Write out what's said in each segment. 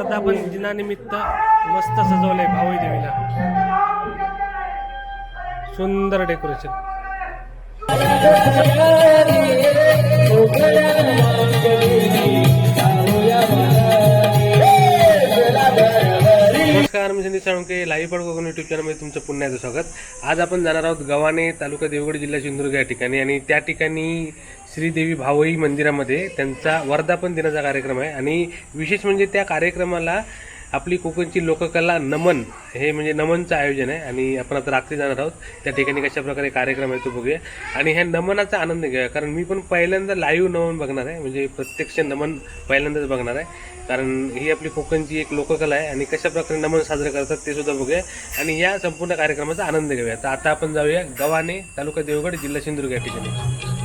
वर्धापन दिनानिमित्त मस्त सजवलंय भावई देवीला. सुंदर डेकोरेशन. नमस्कार मी संदीप साळुंके लाईव्ह पड कोकण युट्यूब चॅनलमध्ये तुमचं पुन्हा एकदा स्वागत. आज आपण जाणार आहोत गव्हाणे तालुका देवगड जिल्हा सिंधुदुर्ग या ठिकाणी आणि त्या ठिकाणी श्रीदेवी भावई मंदिरामध्ये त्यांचा वर्धापन दिनाचा कार्यक्रम आहे. आणि विशेष म्हणजे त्या कार्यक्रमाला आपली कोकणची लोककला नमन हे म्हणजे नमनचं आयोजन आहे. आणि आपण आता रात्री जाणार आहोत. त्या ठिकाणी कशा प्रकारे कार्यक्रम आहे तो बघूया. आणि ह्या नमनाचा आनंद घ्या कारण मी पण पहिल्यांदा लाईव्ह नमन बघणार आहे. म्हणजे प्रत्यक्ष नमन पहिल्यांदाच बघणार आहे. कारण ही आपली कोकणची एक लोककला आहे. आणि कशा प्रकारे नमन साजरे करतात ते सुद्धा बघूया. आणि या संपूर्ण कार्यक्रमाचा आनंद घेऊया. तर आता आपण जाऊया गव्हाणे तालुका देवगड जिल्हा सिंधुदुर्ग या ठिकाणी.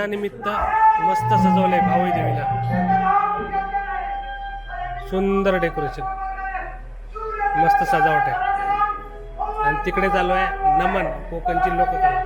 वर्धापन दिनानिमित्त मस्त सजवलंय भावई देवीला. सुंदर डेकोरेशन. मस्त सजावट आहे. आणि तिकडे चालू आहे नमन कोकणची लोककला.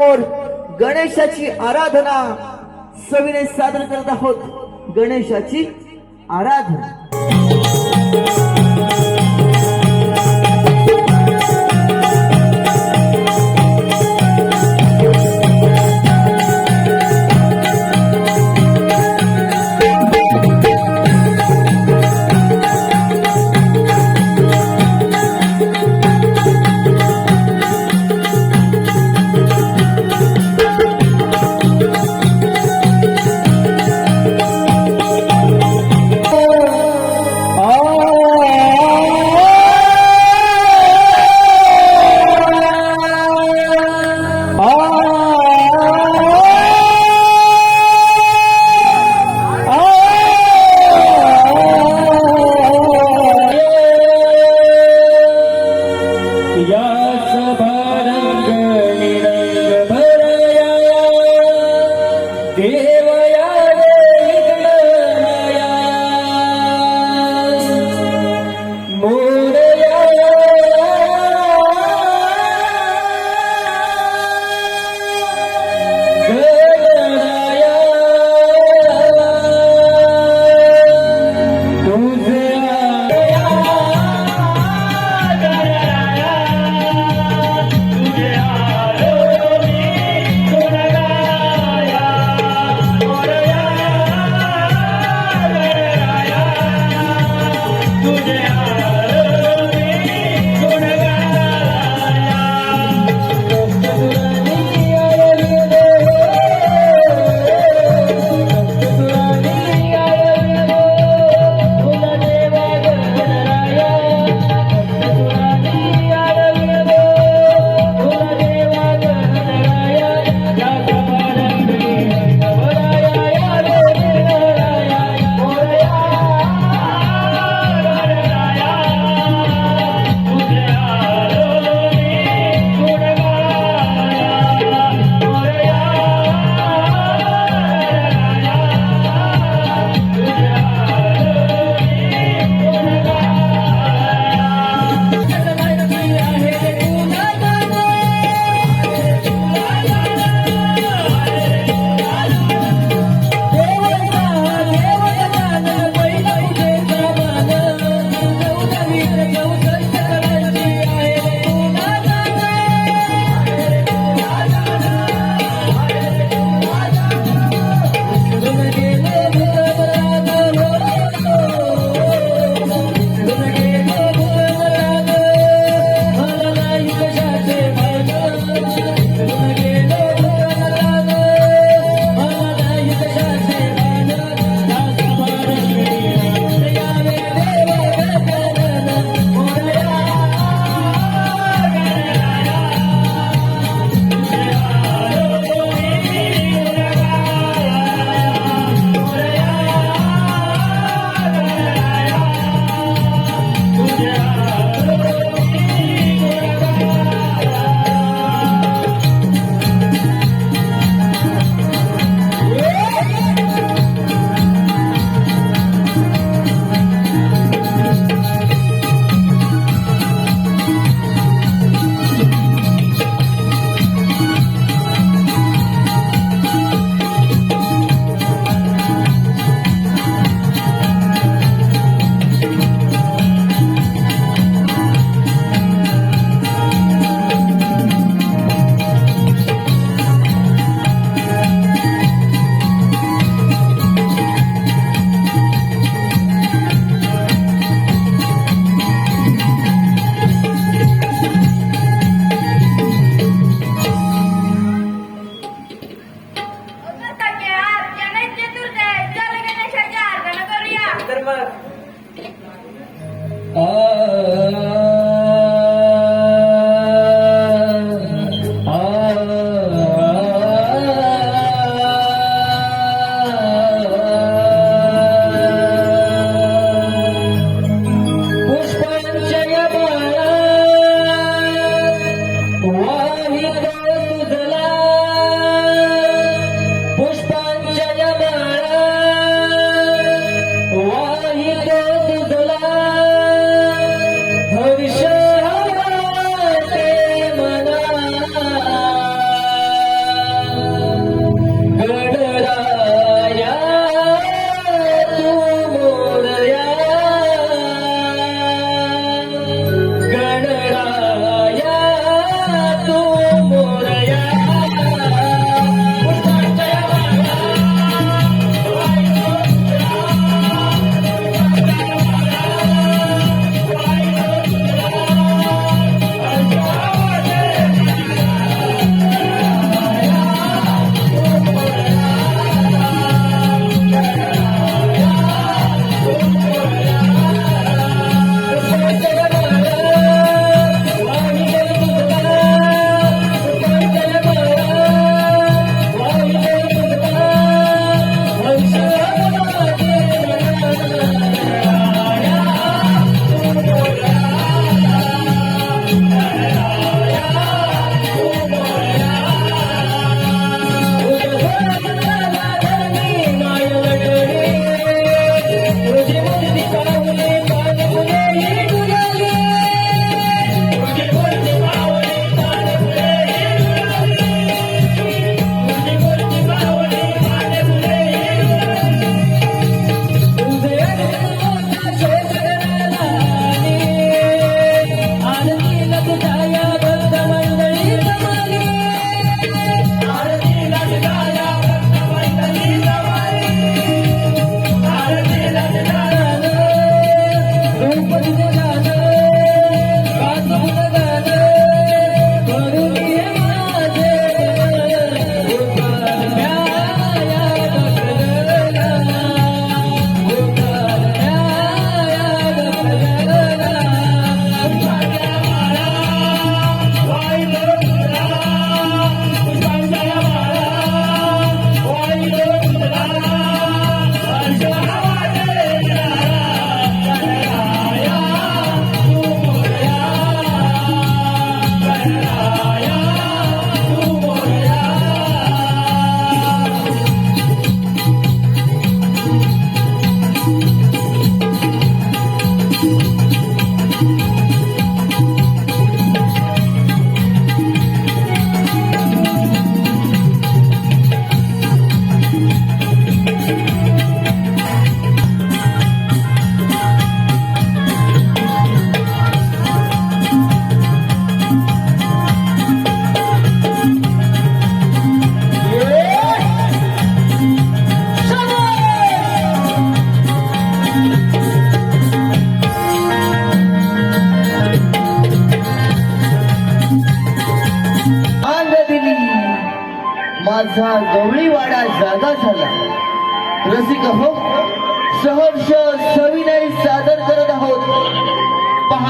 समोर गणेशाची आराधना सविने सादर करत आहोत. गणेशाची आराधना.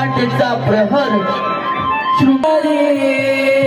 पहाटेचा प्रहर. श्रुपारी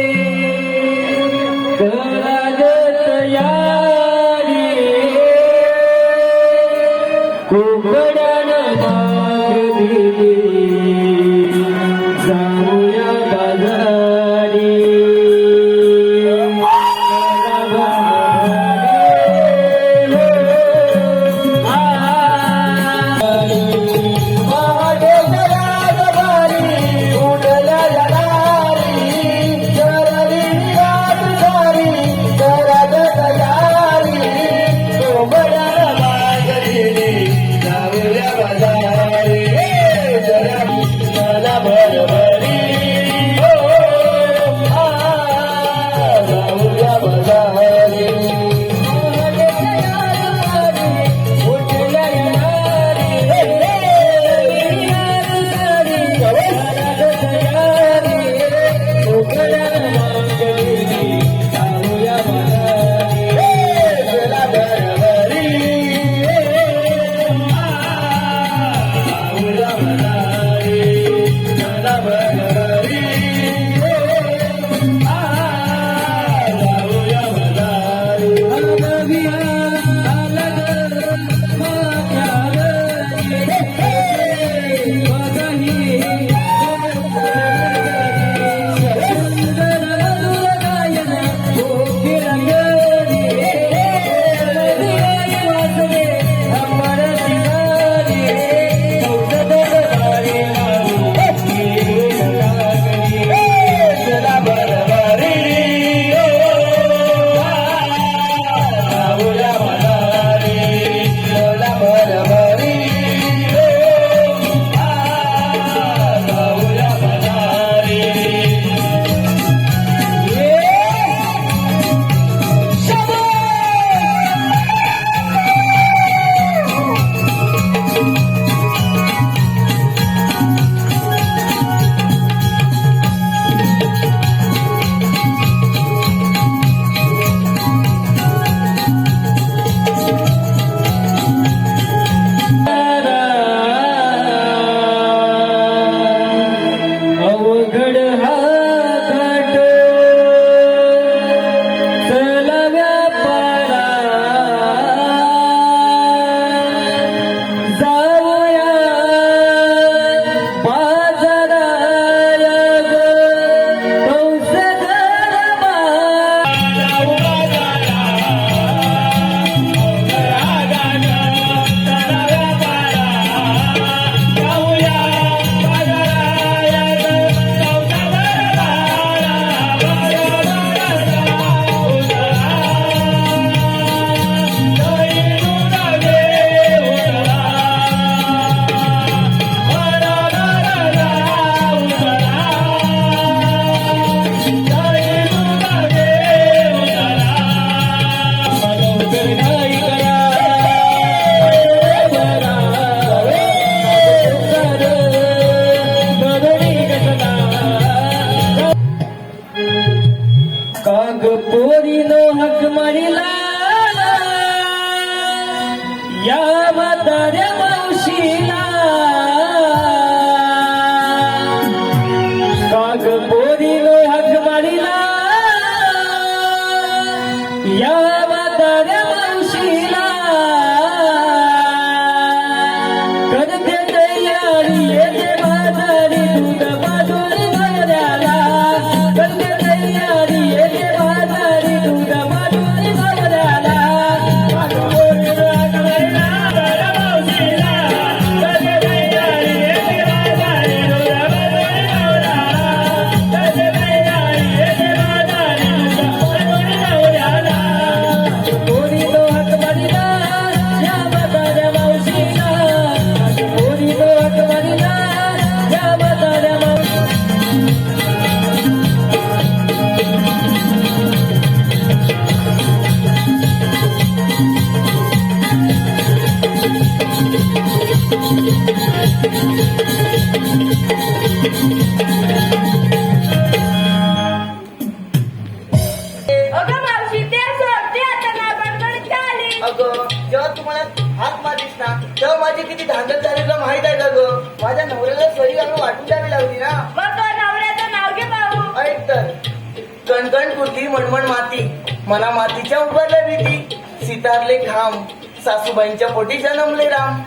सासूबाईंच्या पोटी जन्मले राम.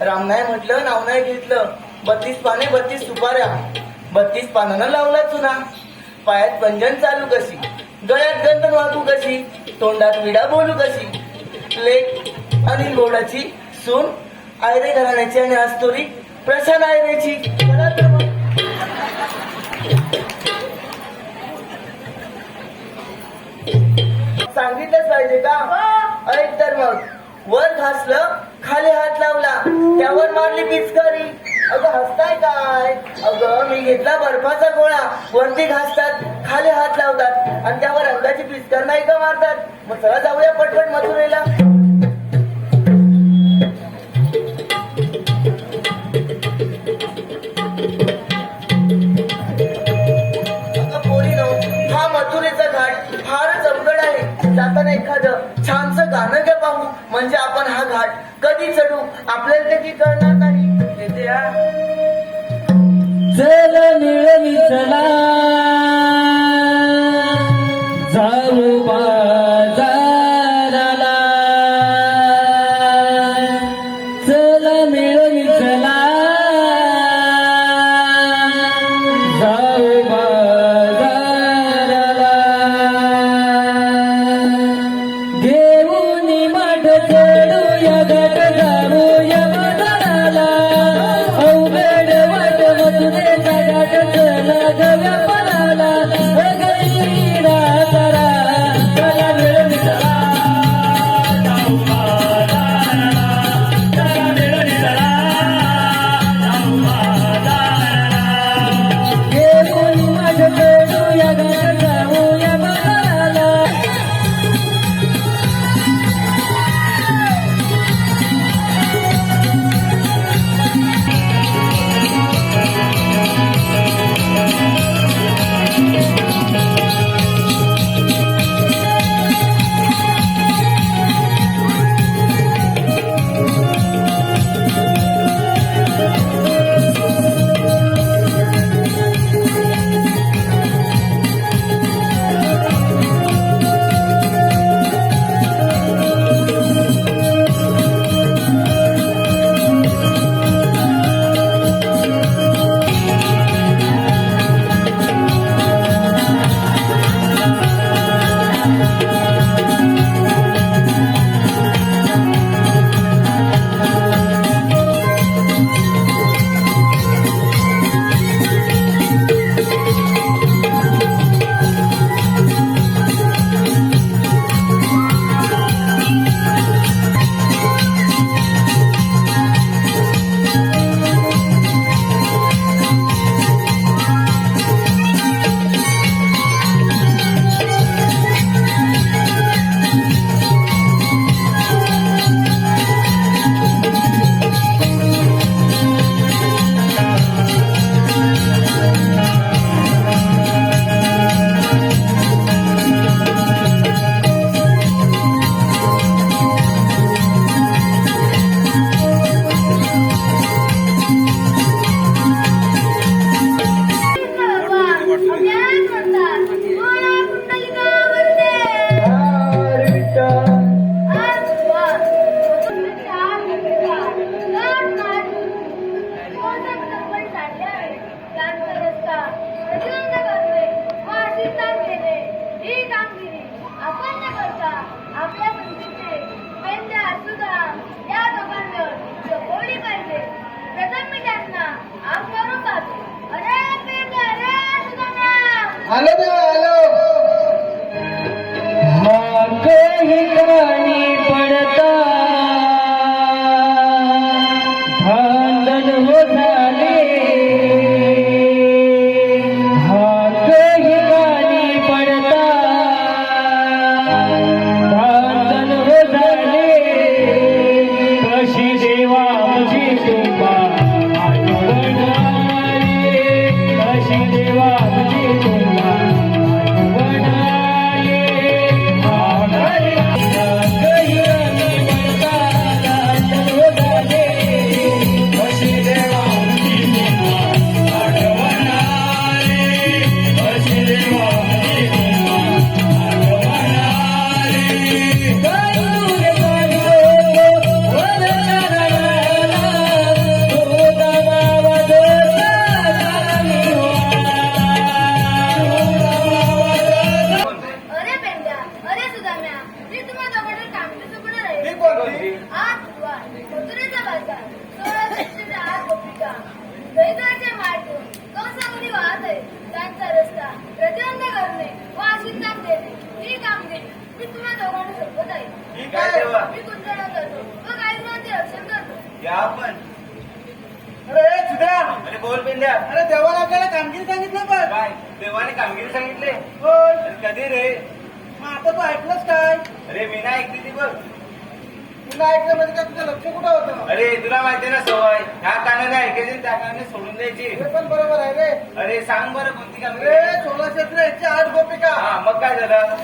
राम नाही म्हटलं नाव नाही घेतलं. बत्तीस पाने बत्तीस सुपाऱ्या. बत्तीस पानानं लावला चुना. पायात पंजन चालू कशी? गळ्यात गंधन वागू कशी? तोंडात विडा बोलू कशी? लेख आणि गोडाची सून आयरे घराण्याची आणि आस्तोरी प्रशान आयरेची. सांगितलंच पाहिजे का? हो. ऐक तर मग. वर घासलं खाली हात लावला. त्यावर मारली पिचकारी. अगं हसताय काय? अगं मी घेतला बर्फाचा गोळा. वरती घासतात खाली हात लावतात. आणि त्यावर अंगाची पिचकार नाही का मारतात? मग चला जाऊया पटपट मथुरेला. जाताना एखादं छानसं गाणं घ्या पाहू म्हणजे आपण हा घाट कधी चढू? आपल्याला त्याची कळणार नाही. येते हा. चला मी कुंजडा करतो व काही माहिती रक्षण करतो या आपण अरे सुद्या अरे बोल बिंद्या. अरे देवाला आपल्याला कामगिरी सांगितलं पण. काय? देवाने कामगिरी सांगितले? कधी रे? मग आता तू ऐकलंस काय? अरे मी नाही ऐकली ती बघ. तुला ऐकलं म्हणजे काय तुझं लक्ष कुठं होतं? अरे तुला माहिती ना सवय? ह्या कानाने ऐकायची त्या कानाने सोडून द्यायची. हे पण बरोबर आहे रे. अरे सांग बरं कोणती कामगिरी सोळा क्षेत्र याची आठ गोपिका. हा मग काय झालं?